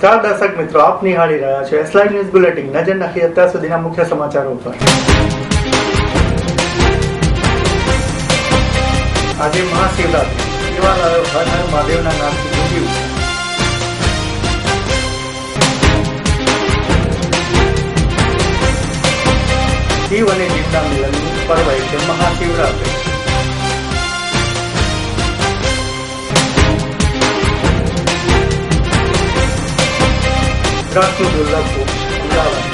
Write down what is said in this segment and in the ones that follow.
નમસ્કાર દર્શક મિત્રો, આપ નિહાળી રહ્યા છો એસલાઈ ન્યૂઝ બુલેટિન નજર નાખી અત્યાર સુધીના મુખ્ય સમાચારો પર આજે મહાશિવરાત્રી. હર હર મહાદેવના નામથી ગુંજી શિવ અને જીવના મિલનનું પર્વ એટલે મહાશિવરાત્રી. દ્રાક્ષનું દુર્લભ ફૂલ, અમદાવાદ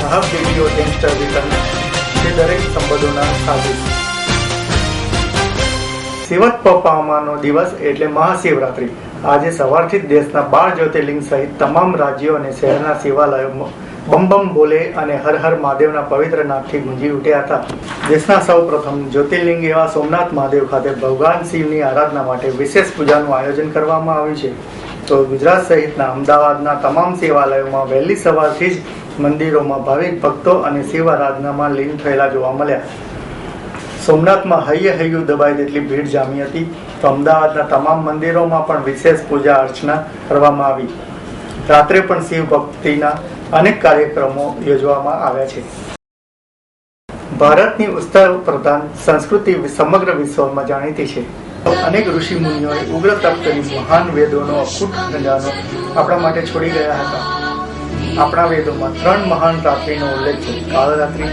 સાહબ દેવીઓ ગેંગસ્ટર રિટર્ન તે દરેક સંબંધોના સાધુ શિવત પપામાનો દિવસ એટલે મહાશિવરાત્રિ આજે સવારથી જ દેશના બાર જ્યોતિર્લિંગ સહિત તમામ રાજ્યો અને શહેરના શિવાલયોમાં બમ બમ બોલે અને હર હર મહાદેવના પવિત્ર નામથી ગુંજી ઉઠ્યા હતા. દેશના સૌ પ્રથમ જ્યોતિર્લિંગ એવા સોમનાથ મહાદેવ ખાતે ભગવાન શિવની આરાધના માટે વિશેષ પૂજાનું આયોજન કરવામાં આવ્યું છે. તો ગુજરાત સહિતના અમદાવાદના તમામ શિવાલયોમાં વહેલી સવારથી જ મંદિરોમાં ભાવિક ભક્તો અને શિવ આરાધનામાં લીન થયેલા જોવા મળ્યા. સોમનાથમાં હૈયે હૈયું દબાઈ તેટલી ભીડ જામી હતી. તો અમદાવાદના તમામ મંદિરોમાં પણ વિશેષ પૂજા અર્ચના કરવામાં આવી. રાત્રે પણ શિવ ભક્તિના અનેક કાર્યક્રમો યોજવામાં આવ્યા છે. ભારતની ઉત્તર પ્રધાન સંસ્કૃતિ સમગ્ર વિશ્વમાં જાણીતી છે. અનેક ઋષિ મુનિઓએ ઉગ્ર તપ કરી મહાન વેદોનો અખૂટ ખજાનો આપણા માટે છોડી ગયા હતા. આપણા વેદોમાં ત્રણ મહાન રાત્રિનો ઉલ્લેખ છે. કાળરાત્રિ,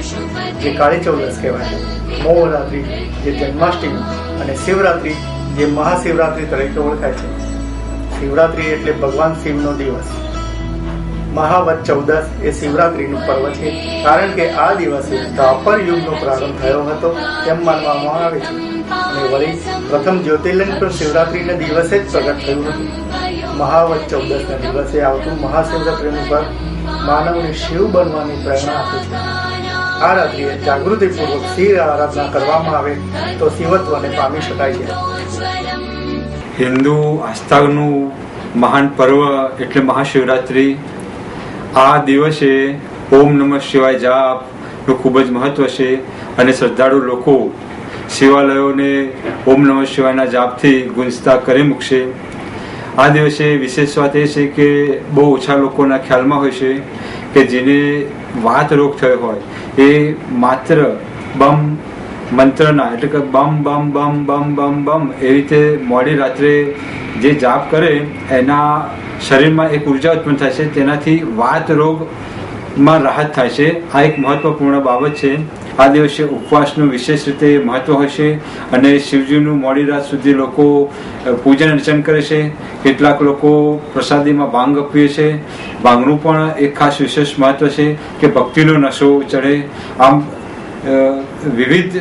જે કાળી ચૌદસ કહેવાય મોહરાત્રિ, જે જન્માષ્ટમી અને શિવરાત્રિ, જે મહાશિવરાત્રિ તરીકે ઓળખાય છે. શિવરાત્રિ એટલે ભગવાન શિવનો દિવસ. મહાવત ચૌદસ એ શિવરાત્રિનું પર્વ છે. કારણ કે આ દિવસે દ્વાપર યુગનો પ્રારંભ થયો હતો, તેમ માનવામાં આવે છે. અને વળી પ્રથમ જ્યોતિર્લિંગ પણ શિવરાત્રિના દિવસે જ પ્રગટ થયું હતું. મહાવત ચૌદસના દિવસે આવતું મહાશિવરાત્રિનું પર્વ માનવને શિવ બનવાની પ્રેરણા આપે છે. આ રાત્રિએ જાગૃતિપૂર્વક શિવ આરાધના કરવામાં આવે તો શિવત્વને પામી શકાય છે. હિન્દુ આસ્થાનું મહાન પર્વ એટલે મહાશિવરાત્રિ. આ દિવસે ઓમ નમઃ શિવાય જાપનું ખૂબ જ મહત્વ છે અને શ્રદ્ધાળુ લોકો શિવાલયોને ઓમ નમઃ શિવાયના જાપથી ગુંજતા કરી મૂકશે. આ દિવસે વિશેષ વાત એ છે કે બહુ ઓછા લોકોના ખ્યાલમાં હોય છે કે જેને વાત રોગ થયો હોય એ માત્ર બમ મંત્રના એટલે કે બમ બમ બમ બમ બમ બમ એ રીતે મોડી રાત્રે જે જાપ કરે, એના શરીરમાં એક ઊર્જા ઉત્પન્ન થાય છે. તેનાથી વાત રોગમાં રાહત થાય છે. આ એક મહત્વપૂર્ણ બાબત છે. આ દિવસે ઉપવાસનું વિશેષ રીતે મહત્વ હોય છે અને શિવજીનું મોડી રાત સુધી લોકો પૂજન અર્ચન કરે છે. કેટલાક લોકો પ્રસાદીમાં ભાંગ પીએ છે. ભાંગનું પણ એક ખાસ વિશેષ મહત્વ છે કે ભક્તિનો નશો ચડે. આમ વિવિધ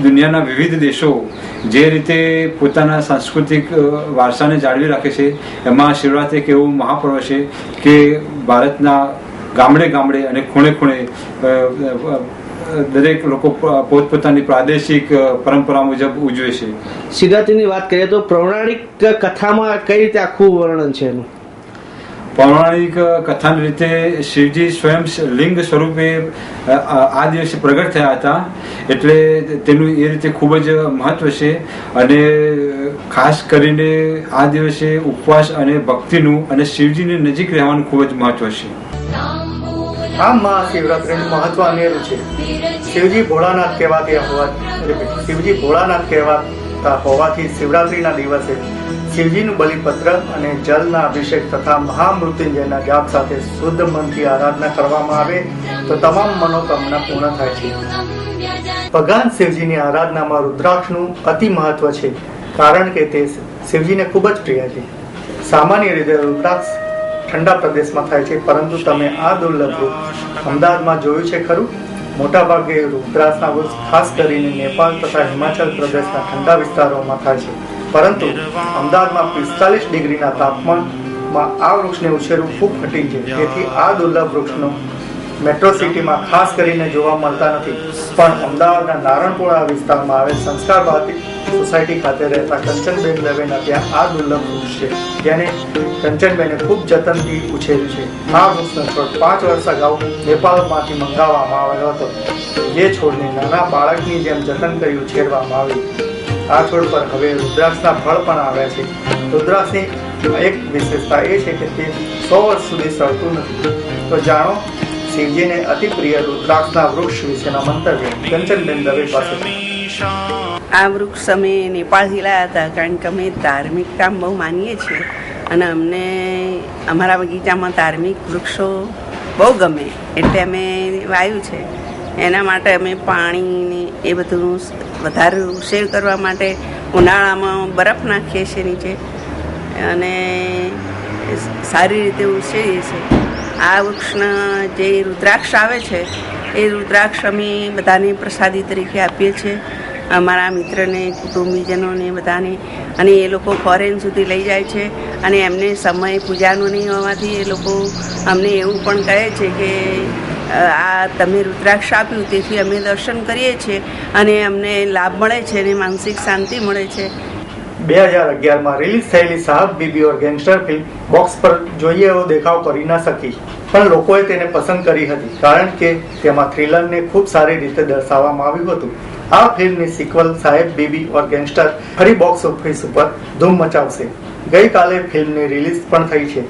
દુનિયાના વિવિધ દેશો જે રીતે પોતાના સાંસ્કૃતિક વારસાને જાળવી રાખે છે, એમાં શિવરાત્રિ એક એવું મહાપર્વ છે કે ભારતના ગામડે ગામડે અને ખૂણે ખૂણે દરેક લોકો પોતપોતાની પ્રાદેશિક પરંપરા મુજબ ઉજવે છે. શિવરાત્રીની વાત કરીએ તો પૌરાણિક કથામાં કઈ રીતે આખું વર્ણન છે એનું? પૌરાણિક કથાની રીતે શિવજી સ્વયં લિંગ સ્વરૂપે આ દિવસે પ્રગટ થયા હતા. એટલે તેનું એ રીતે ખૂબ જ મહત્વ છે. અને ખાસ કરીને આ દિવસે ઉપવાસ અને ભક્તિનું અને શિવજીની નજીક રહેવાનું ખૂબ જ મહત્વ છે. આ મહાશિવરાત્રિનું મહત્વ અનેરું છે. શિવજી ભોળાનાથ કહેવાતી હોવા શિવજી ભોળાનાથ કહેવાતા હોવાથી શિવરાત્રિના દિવસે શિવજીનું બલિપત્ર અને જલના અભિષેક તથા મહામૃત્યુંજયના જાપ સાથે શુદ્ધ મનથી આરાધના કરવામાં આવે તો તમામ મનોકામના પૂર્ણ થાય છે. ભગવાન શિવજીની આરાધનામાં રુદ્રાક્ષનું અતિ મહત્વ છે, કારણ કે તે શિવજીને ખૂબ જ પ્રિય છે. સામાન્ય રીતે રુદ્રાક્ષ ઠંડા પ્રદેશમાં થાય છે, પરંતુ તમે આ દુર્લભ રૂપ અમદાવાદમાં જોયું છે ખરું? મોટાભાગે રુદ્રાક્ષના વૃક્ષ ખાસ કરીને નેપાળ તથા હિમાચલ પ્રદેશના ઠંડા વિસ્તારોમાં થાય છે. પરંતુ અમદાવાદમાં પિસ્તાલીસ ડિગ્રીના તાપમાનમાં આ વૃક્ષને ઉછેરવું ખૂબ કઠિન છે. તેથી આ દુર્લભ વૃક્ષનો મેટ્રો સિટીમાં ખાસ કરીને જોવા મળતા નથી. પણ અમદાવાદના નારણપુરા વિસ્તારમાં આવેલ સંસ્કાર ભારતી સોસાયટી ખાતે રહેતા કંચનબેન દવેના ત્યાં આ દુર્લભ વૃક્ષ છે. જેને કંચનબેને ખૂબ જતનથી ઉછેર્યું છે. આ વૃક્ષનો છોડ પાંચ વર્ષ અગાઉ નેપાળમાંથી મંગાવવામાં આવ્યો હતો. જે છોડને નાના બાળકની જેમ જતન કરી ઉછેરવામાં આવ્યું. આ છોડ પર હવે રુદ્રાક્ષના ફળ પણ આવ્યા છે. રુદ્રાક્ષની એક વિશેષતા એ છે કે તે સો વર્ષ સુધી સળતું નથી. તો જાણો, શિવજીને અતિ પ્રિય રુદ્રાક્ષના વૃક્ષ વિશેના મંતવ્ય કંચનબેન દવે પાસે. આ વૃક્ષ અમે નેપાળથી લાવ્યા હતા કારણ કે અમે ધાર્મિકતા બહુ માનીએ છીએ અને અમને અમારા બગીચામાં ધાર્મિક વૃક્ષો બહુ ગમે. એટલે અમે વાવ્યું છે. એના માટે અમે પાણીને એ બધું વધારે ઉછેર કરવા માટે ઉનાળામાં બરફ નાખીએ છીએ નીચે. અને સારી રીતે ઉછેરીએ છીએ. આ વૃક્ષના જે રુદ્રાક્ષ આવે છે, એ રુદ્રાક્ષ અમે બધાને પ્રસાદી તરીકે આપીએ છીએ. અમારા મિત્રને, કુટુંબીજનોને બધાને. અને એ લોકો ફોરેન સુધી લઈ જાય છે. અને એમને સમય પૂજાનો નહીં હોવાથી એ લોકો અમને એવું પણ કહે છે કે આ તમે રુદ્રાક્ષ આપ્યું, તેથી અમે દર્શન કરીએ છીએ અને અમને લાભ મળે છે અને માનસિક શાંતિ મળે છે. બે હજાર અગિયારમાં રિલીઝ થયેલી Saheb Biwi Aur gangster film box પર જોઈએ એવો દેખાવ કરી ન શકી, પણ લોકોએ તેને પસંદ કરી હતી, કારણ કે તેમાં થ્રિલરને ખૂબ સારી રીતે દર્શાવવામાં આવ્યું હતું. આ ફિલ્મની સિક્વલ સાહેબ બીબી ઓર ગેંગસ્ટર ફરી બોક્સ ઓફિસ ઉપર ધૂમ મચાવશે. ગઈકાલે ફિલ્મની રિલીઝ પણ થઈ છે.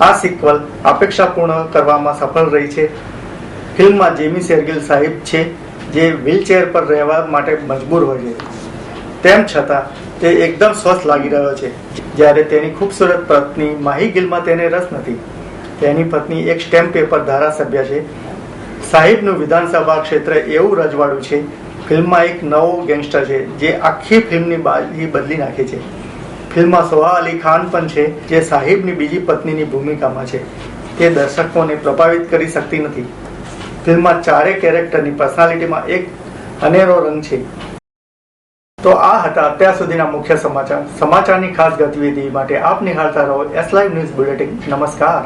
આ સિક્વલ અપેક્ષા પૂર્ણ કરવામાં સફળ રહી છે. ફિલ્મમાં જેમી શેરગિલ સાહેબ છે, જે વ્હીલચેર પર રહેવા માટે મજબૂર હોય છે. તેમ છતાં, તે એકદમ સ્વસ્થ લાગી રહ્યો છે. જ્યારે તેની ખૂબસૂરત પત્ની માહી ગિલમાં તેને રસ નથી. તેની પત્ની એક સ્ટેમ્પ પેપર ધારાસભ્ય છે. સાહિબનું વિધાનસભા ક્ષેત્ર એવું રજવાડું છે, ફિલ્મમાં એક નવો ગેંગસ્ટર છે, જે આખી ફિલ્મની બાજી બદલી નાખે છે. ફિલ્મમાં સોહા અલી ખાન પણ છે, જે સાહિબની બીજી પત્નીની ભૂમિકામાં છે. તે દર્શકોને પ્રભાવિત કરી શકતી નથી. ફિલ્મમાં ચારે કેરેક્ટરની પર્સનાલિટીમાં એક અનેરો રંગ છે. તો આ હતા અત્યાર સુધીના મુખ્ય સમાચાર. સમાચારની ખાસ ગતિવિધિ માટે આપ નિહાળતા રહો એસ લાઈવ ન્યૂઝ બુલેટિન નમસ્કાર.